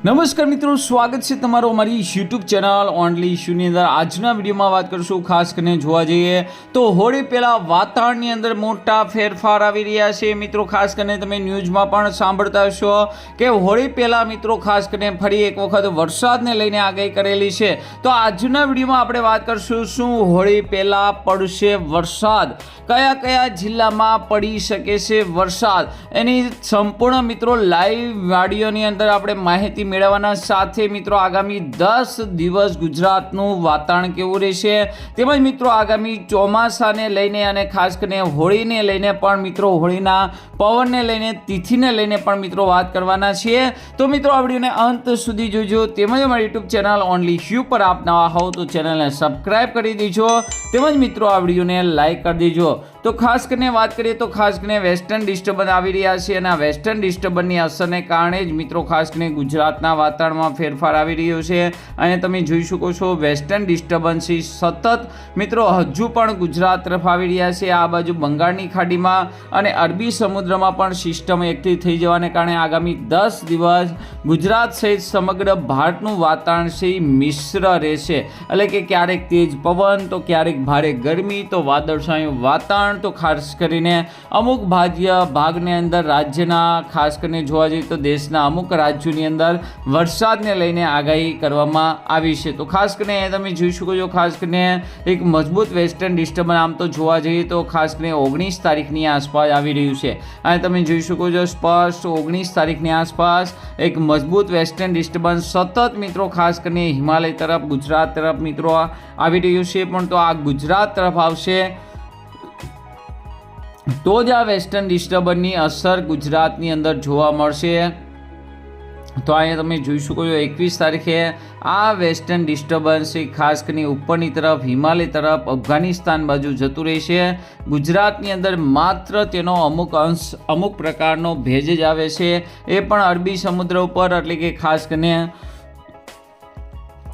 નમસ્કાર મિત્રો, સ્વાગત છે તમારું અમારી યુટ્યુબ ચેનલ ઓનલી ઇશ્યુની અંદર. આજના વિડીયોમાં વાત કરશું ખાસ કરીને જોવા જઈએ તો હોળી પહેલાં વાતાવરણની અંદર મોટા ફેરફાર આવી રહ્યા છે. મિત્રો, ખાસ કરીને તમે ન્યૂઝમાં પણ સાંભળતા હશો કે હોળી પહેલાં મિત્રો, ખાસ કરીને ફરી એક વખત વરસાદને લઈને આગાહી કરેલી છે. તો આજના વિડીયોમાં આપણે વાત કરશું શું હોળી પહેલાં પડશે વરસાદ? કયા કયા જિલ્લામાં પડી શકે છે વરસાદ? એની સંપૂર્ણ મિત્રો લાઈવ વાડીઓની અંદર આપણે માહિતી મેળવવાના સાથે મિત્રો આગામી દસ દિવસ ગુજરાતનું વાતાવરણ કેવું રહેશે? તેમજ મિત્રો આગામી ચોમાસાને લઈને અને ખાસ કરીને હોળીને લઈને પણ મિત્રો હોળીના પવનને લઈને, તિથિને લઈને પણ મિત્રો વાત કરવાના છીએ તો મિત્રો આ વિડીયોને અંત સુધી જોજો. તેમજ અમારી યુટ્યુબ ચેનલ ઓનલી હ્યુ પર આપ નવા હોવ તો ચેનલને સબસ્ક્રાઈબ કરી દેજો. તેમજ મિત્રો આ વિડીયોને લાઈક કરી દેજો. તો ખાસ કરીને વાત કરીએ તો ખાસ કરીને વેસ્ટર્ન ડિસ્ટર્બન્સ આવી રહ્યા છે અને આ વેસ્ટર્ન ડિસ્ટર્બન્સની અસરને કારણે જ મિત્રો ખાસ કરીને ગુજરાતના વાતાવરણમાં ફેરફાર આવી રહ્યો છે અને તમે જોઈ શકો છો વેસ્ટર્ન ડિસ્ટર્બન્સીસ સતત. મિત્રો, હજુ પણ ગુજરાત તરફ આવી રહ્યા છે, આ બાજુ બંગાળની ખાડીમાં અને અરબી સમુદ્રમાં પણ સિસ્ટમ એક્ટિવ થઈ જવાને કારણે આગામી દસ દિવસ ગુજરાત સહિત સમગ્ર ભારતનું વાતાવરણ છે મિશ્ર રહેશે. એટલે કે ક્યારેક તેજ પવન, તો ક્યારેક ભારે ગરમી, તો વાદળછાયું વાતાવરણ, તો ખાસ કરીને અમુક ભાગ્ય ભાગની અંદર રાજ્યના, ખાસ કરીને જોવા જઈએ તો દેશના અમુક રાજ્યોની અંદર વરસાદને લઈને આગાહી કરવામાં આવી છે. તો ખાસ કરીને તમે જોઈ શકો છો, ખાસ કરીને એક મજબૂત વેસ્ટર્ન ડિસ્ટર્બન્સ આમ તો જોવા જઈએ તો ખાસ કરીને ઓગણીસ તારીખની આસપાસ આવી રહ્યું છે. અને તમે જોઈ શકો છો, સ્પષ્ટ ઓગણીસ તારીખની આસપાસ એક મજબૂત વેસ્ટર્ન ડિસ્ટર્બન્સ સતત મિત્રો ખાસ કરીને હિમાલય તરફ, ગુજરાત તરફ મિત્રો આવી રહ્યું છે. પણ તો આ ગુજરાત તરફ આવશે તો જ આ વેસ્ટર્ન ડિસ્ટર્બન્સની અસર ગુજરાતની અંદર જોવા મળશે. તો અહીંયા તમે જોઈ શકો છો, એકવીસ તારીખે આ વેસ્ટર્ન ડિસ્ટર્બન્સ ખાસ કરીને ઉપરની તરફ, હિમાલય તરફ, અફઘાનિસ્તાન બાજુ જતું રહેશે. ગુજરાતની અંદર માત્ર તેનો અમુક અંશ, અમુક પ્રકારનો ભેજ જ આવે છે. એ પણ અરબી સમુદ્ર ઉપર, એટલે કે ખાસ કરીને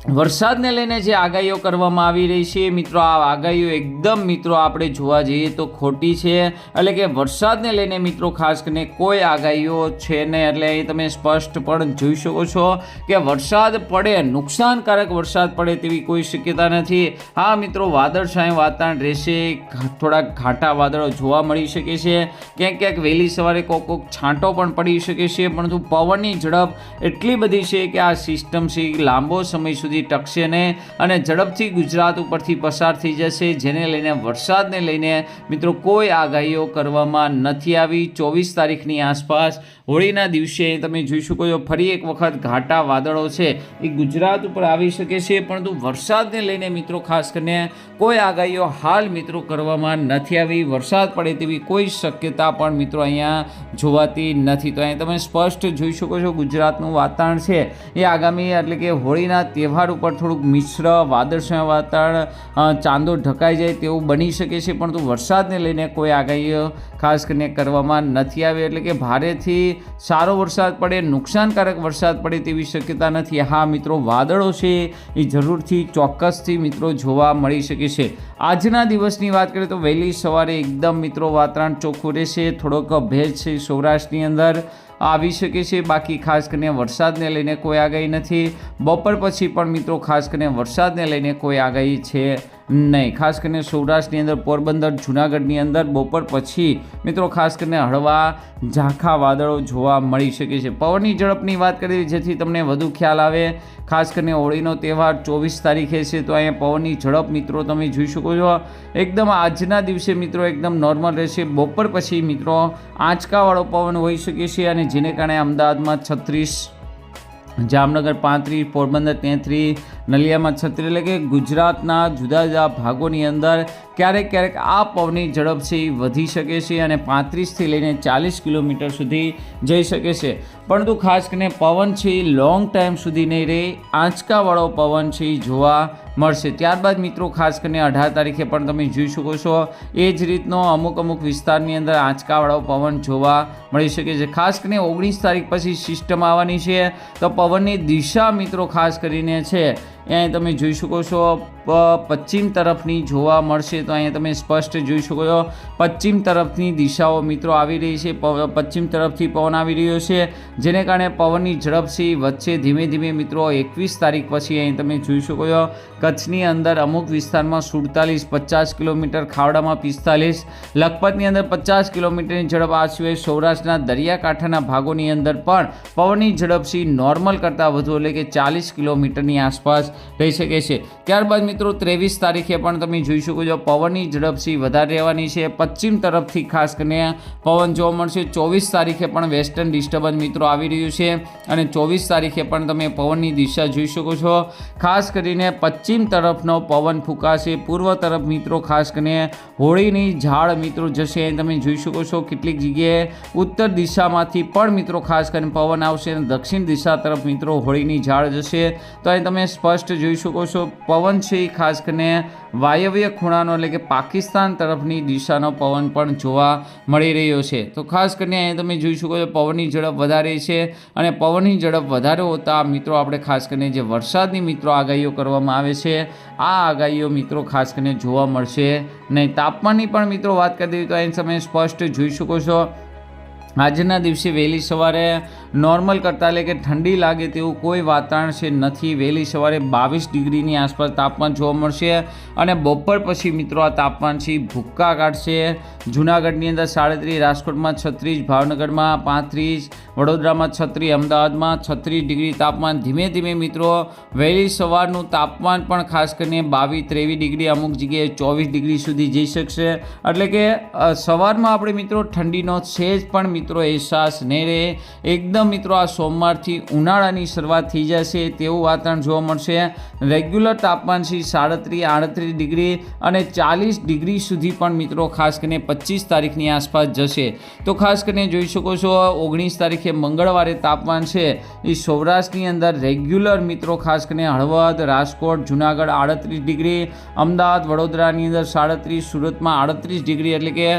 વરસાદને લઈને જે આગાહીઓ કરવામાં આવી રહી છે, મિત્રો, આ આગાહીઓ એકદમ, મિત્રો, આપણે જોવા જઈએ તો ખોટી છે. એટલે કે વરસાદને લઈને, મિત્રો, ખાસ કરીને કોઈ આગાહીઓ છે નહીં. એટલે અહીં તમે સ્પષ્ટ પણ જોઈ શકો છો કે વરસાદ પડે, નુકસાનકારક વરસાદ પડે તેવી કોઈ શક્યતા નથી. હા, મિત્રો વાદળછાયું વાતાવરણ રહેશે થોડાક ઘાટા વાદળો જોવા મળી શકે છે. ક્યાંક ક્યાંક વહેલી સવારે કોક કોક છાંટો પણ પડી શકે છે, પરંતુ પવનની ઝડપ એટલી બધી છે કે આ સિસ્ટમ છે લાંબો સમય સુધી ટકશે નહીં અને ઝડપથી ગુજરાત ઉપરથી પસાર થઈ જશે, જેને લઈને વરસાદને લઈને મિત્રો કોઈ આગાહીઓ કરવામાં નથી આવી. ચોવીસ તારીખની આસપાસ હોળીના દિવસે તમે જોઈ શકો છો, ફરી એક વખત ઘાટા વાદળો છે. એ ગુજરાત ઉપર આવી શકે છે, પરંતુ વરસાદને લઈને મિત્રો ખાસ કરીને કોઈ આગાહીઓ હાલ મિત્રો કરવામાં નથી આવી. વરસાદ પડે તેવી કોઈ શક્યતા પણ મિત્રો અહીંયા જોવાતી નથી. તો અહીંયા તમે સ્પષ્ટ જોઈ શકો છો, ગુજરાતનું વાતાવરણ છે. એ આગામી એટલે કે હોળીના તહેવાર ઉપર થોડુંક મિશ્ર, વાદળછાયા વાતાવરણ ચાંદો ઢકાઈ જાય તેવું બની શકે છે, પરંતુ વરસાદને લઈને કોઈ આગાહીઓ ખાસ કરીને કરવામાં નથી આવી. એટલે કે ભારેથી સારો વરસાદ પડે, નુકસાનકારક વરસાદ પડે તેવી શક્યતા નથી. હા, મિત્રો, વાદળો છે એ જરૂરથી ચોક્કસથી મિત્રો જોવા મળી શકે છે. આજના દિવસની વાત કરીએ તો વહેલી સવારે એકદમ મિત્રો વાતાવરણ ચોખ્ખું રહેશે. થોડોક ભેજ છે સૌરાષ્ટ્રની અંદર. આવી શકે છે. બાકી ખાસ કરીને વરસાદને લઈને કોઈ આગાહી નથી. બપોર પછી પણ મિત્રો ખાસ કરીને વરસાદને લઈને કોઈ આગાહી છે નહીં. ખાસ કરીને સૌરાષ્ટ્રની અંદર, પોરબંદર, જુનાગઢની અંદર બપોર પછી મિત્રો ખાસ કરીને હળવા, ઝાંખા વાદળો જોવા મળી શકે છે. પવનની ઝડપની વાત કરીએ જેથી તમને વધુ ખ્યાલ આવે. ખાસ કરીને હોળીનો તહેવાર ચોવીસ તારીખે છે, તો અહીંયા પવનની ઝડપ મિત્રો તમે જોઈ શકો છો. એકદમ આજના દિવસે મિત્રો એકદમ નોર્મલ રહેશે. બપોર પછી મિત્રો આંચકાવાળો પવન હોઈ શકે છે અને જેને કારણે અમદાવાદમાં છત્રીસ, જામનગર પાંત્રીસ, પોરબંદર તેત્રીસ નલિયામાં છત્રી એટલે કે ગુજરાતના જુદા જુદા ભાગોની અંદર ક્યારેક ક્યારેક આ પવનની ઝડપ છે એ વધી શકે છે અને પાંત્રીસથી લઈને ચાલીસ કિલોમીટર સુધી જઈ શકે છે. પરંતુ ખાસ કરીને પવન છે લોંગ ટાઈમ સુધી નહીં રહે, આંચકાવાળો પવન છે જોવા મળશે. ત્યારબાદ મિત્રો ખાસ કરીને અઢાર તારીખે પણ તમે જોઈ શકો છો, એ જ રીતનો અમુક અમુક વિસ્તારની અંદર આંચકાવાળો પવન જોવા મળી શકે છે. ખાસ કરીને ઓગણીસ તારીખ પછી સિસ્ટમ આવવાની છે. તો પવનની દિશા મિત્રો ખાસ કરીને છે અહીંયા તમે જોઈ શકો છો પશ્ચિમ તરફની જોવા મળશે તો અહીંયા તમે સ્પષ્ટ જોઈ શકો છો. પશ્ચિમ તરફની દિશાઓ મિત્રો આવી રહી છે પશ્ચિમ તરફથી પવન આવી રહ્યો છે, જેને કારણે પવનની ઝડપ છે વચ્ચે ધીમે ધીમે મિત્રો એકવીસ તારીખ પછી અહીં તમે જોઈ શકો છો, કચ્છની અંદર અમુક વિસ્તારમાં સુડતાલીસ, પચાસ કિલોમીટર, ખાવડામાં પિસ્તાલીસ, લખપતની અંદર પચાસ કિલોમીટરની ઝડપ આ સિવાય સૌરાષ્ટ્રના દરિયાકાંઠાના ભાગોની અંદર પણ પવનની ઝડપ છે નોર્મલ કરતાં વધુ, એટલે કે ચાલીસ કિલોમીટરની આસપાસ રહી શકે છે. ત્યારબાદ મિત્રો, ત્રેવીસ તારીખે પણ તમે જોઈ શકો છો, પવનની ઝડપસી વધારે રહેવાની છે. પશ્ચિમ તરફથી ખાસ કરીને પવન જોવા મળશે. ચોવીસ તારીખે પણ વેસ્ટર્ન ડિસ્ટર્બન્સ મિત્રો આવી રહ્યું છે અને ચોવીસ તારીખે પણ તમે પવનની દિશા જોઈ શકો છો. ખાસ કરીને પશ્ચિમ તરફનો પવન ફૂંકાશે. પૂર્વ તરફ મિત્રો, ખાસ કરીને હોળીની ઝાડ મિત્રો જશે. તમે જોઈ શકો છો કેટલીક જગ્યાએ ઉત્તર દિશામાંથી પણ મિત્રો, ખાસ કરીને પવન આવશે અને દક્ષિણ દિશા તરફ મિત્રો, હોળીની ઝાડ જશે. તો અહીં તમે સ્પષ્ટ જોઈ શકો છો. પવન છે એ ખાસ કરીને વાયવ્ય ખૂણાનો એટલે કે પાકિસ્તાન તરફની દિશાનો પવન પણ જોવા મળી રહ્યો છે. તો ખાસ કરીને અહીંયા તમે જોઈ શકો છો પવનની ઝડપ વધારે છે અને પવનની ઝડપ વધારે હોતા મિત્રો આપણે ખાસ કરીને જે વરસાદની મિત્રો આગાહીઓ કરવામાં આવે છે, આ આગાહીઓ મિત્રો ખાસ કરીને જોવા મળશે. નહીં તાપમાનની પણ મિત્રો વાત કરી દઈએ તો અહીં તમે સ્પષ્ટ જોઈ શકો છો. આજના દિવસે વહેલી સવારે નોર્મલ કરતાં એટલે કે ઠંડી લાગે તેવું કોઈ વાતાવરણ છે નથી. વહેલી સવારે બાવીસ ડિગ્રીની આસપાસ તાપમાન જોવા મળશે અને બપોર પછી મિત્રો આ તાપમાન છે ભૂક્કા કાઢશે. જૂનાગઢની અંદર સાડત્રીસ, રાજકોટમાં છત્રીસ, ભાવનગરમાં પાંત્રીસ, વડોદરામાં છત્રીસ, અમદાવાદમાં છત્રીસ ડિગ્રી તાપમાન. ધીમે ધીમે મિત્રો વહેલી સવારનું તાપમાન પણ ખાસ કરીને બાવીસ, ત્રેવીસ ડિગ્રી અમુક જગ્યાએ ચોવીસ ડિગ્રી સુધી જઈ શકશે. એટલે કે સવારમાં આપણે મિત્રો ઠંડીનો સેજ પણ મિત્રો અહેસાસ નહીં રહે એકદમ મિત્રો, આ સોમવારથી ઉનાળાની શરૂઆત થઈ જશે તેવું વાતાવરણ જોવા મળશે. રેગ્યુલર તાપમાન છે સાડત્રીસ, આડત્રીસ ડિગ્રી અને ચાલીસ ડિગ્રી સુધી પણ મિત્રો, ખાસ કરીને પચીસ તારીખની આસપાસ જશે. તો ખાસ કરીને જોઈ શકો છો, ઓગણીસ તારીખે મંગળવારે તાપમાન છે. એ સૌરાષ્ટ્રની અંદર રેગ્યુલર મિત્રો, ખાસ કરીને હળવદ, રાજકોટ, જુનાગઢ આડત્રીસ ડિગ્રી, અમદાવાદ, વડોદરાની અંદર સાડત્રીસ, સુરતમાં આડત્રીસ ડિગ્રી એટલે કે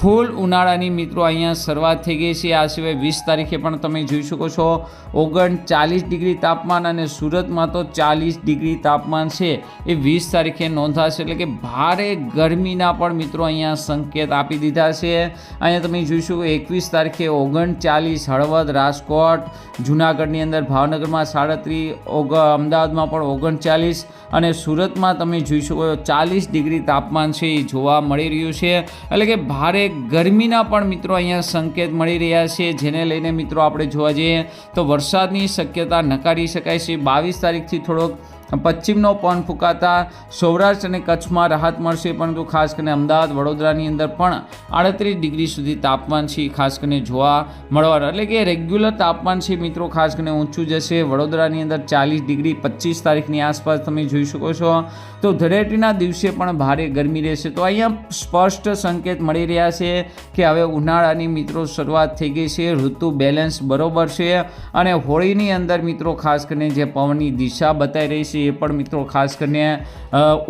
ફૂલ ઉનાળાની મિત્રો અહીંયા શરૂઆત થઈ ગઈ છે. આ સિવાય વીસ તારીખે પણ તમે જોઈ શકો છો. ઓગણચાલીસ ડિગ્રી તાપમાન અને સુરતમાં તો ચાલીસ ડિગ્રી તાપમાન છે. એ વીસ તારીખે નોંધાશે એટલે કે ભારે ગરમીના પણ મિત્રો અહીંયા સંકેત આપી દીધા છે. અહીંયા તમે જોઈ શકો એકવીસ તારીખે ઓગણચાલીસ હળવદ, રાજકોટ, જુનાગઢની અંદર ભાવનગરમાં સાડત્રીસ ઓગ, અમદાવાદમાં પણ ઓગણચાલીસ અને સુરતમાં તમે જોઈ શકો ચાલીસ ડિગ્રી તાપમાન છે એ જોવા મળી રહ્યું છે. એટલે કે ભારે ગરમીના પણ મિત્રો અહીંયા સંકેત મળી રહ્યા છે. જેને લઈને મિત્રો આપણે જોવા જઈએ તો વરસાદની શક્યતા નકારી શકાય છે. બાવીસ તારીખથી થોડોક પશ્ચિમનો પવન ફૂંકાતા સૌરાષ્ટ્ર અને કચ્છમાં રાહત મળશે, પરંતુ ખાસ કરીને અમદાવાદ, વડોદરાની અંદર પણ આડત્રીસ ડિગ્રી સુધી તાપમાન છે. ખાસ કરીને જોવા મળવાનું, એટલે કે રેગ્યુલર તાપમાન છે મિત્રો, ખાસ કરીને ઊંચું જશે. વડોદરાની અંદર ચાલીસ ડિગ્રી પચીસ તારીખની આસપાસ તમે જોઈ શકો છો. તો ધરેટીના દિવસે પણ ભારે ગરમી રહેશે. તો અહીંયા સ્પષ્ટ સંકેત મળી રહ્યા છે કે હવે ઉનાળાની મિત્રો શરૂઆત થઈ ગઈ છે. ઋતુ બેલેન્સ બરોબર છે. અને હોળીની અંદર મિત્રો ખાસ કરીને જે પવનની દિશા બતાવી રહી છે એ પણ મિત્રો ખાસ કરીને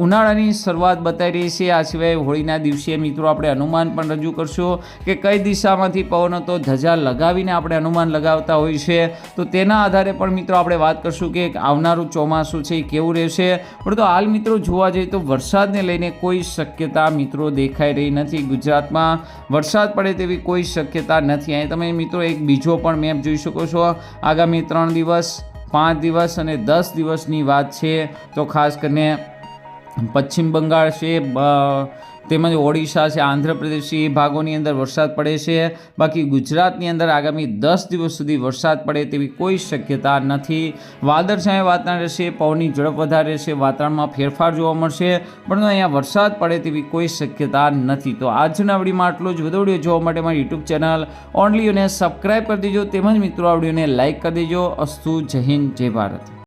ઉનાળાની શરૂઆત બતાવી રહી છે. આ સિવાય હોળીના દિવસે મિત્રો આપણે અનુમાન પણ રજૂ કરશું કે કઈ દિશામાંથી પવન હતો ધજા લગાવીને આપણે અનુમાન લગાવતા હોય છે. તો તેના આધારે પણ મિત્રો આપણે વાત કરશું કે આવનારું ચોમાસું છે એ કેવું રહેશે. પરંતુ હાલ મિત્રો જોવા જઈએ તો વરસાદને લઈને કોઈ શક્યતા મિત્રો દેખાઈ રહી નથી ગુજરાતમાં. વરસાદ પડે તેવી કોઈ શક્યતા નથી. અહીં તમે મિત્રો એક બીજો પણ મેપ જોઈ શકો છો. આગામી ત્રણ દિવસ પાંચ દિવસ અને દસ દિવસની વાત છે તો ખાસ કરીને પશ્ચિમ બંગાળ છે તેમજ ઓડિશા છે, આંધ્રપ્રદેશ છે, એ ભાગોની અંદર વરસાદ પડે છે. બાકી ગુજરાતની અંદર આગામી દસ દિવસ સુધી વરસાદ પડે તેવી કોઈ શક્યતા નથી. વાદળછાયા વાતાવરણ રહેશે, પવનની ઝડપ વધારે રહેશે, વાતાવરણમાં ફેરફાર જોવા મળશે, પરંતુ અહીંયા વરસાદ પડે તેવી કોઈ શક્યતા નથી. તો આજના વિડીયોમાં આટલું જ. વધુ વીડિયો જોવા માટે મારી યુટ્યુબ ચેનલ ઓનલી અને સબસ્ક્રાઈબ કરી દેજો. તેમજ મિત્રો, આ લાઇક કરી દેજો. અસ્તુ જય હિન્દ, જય ભારત.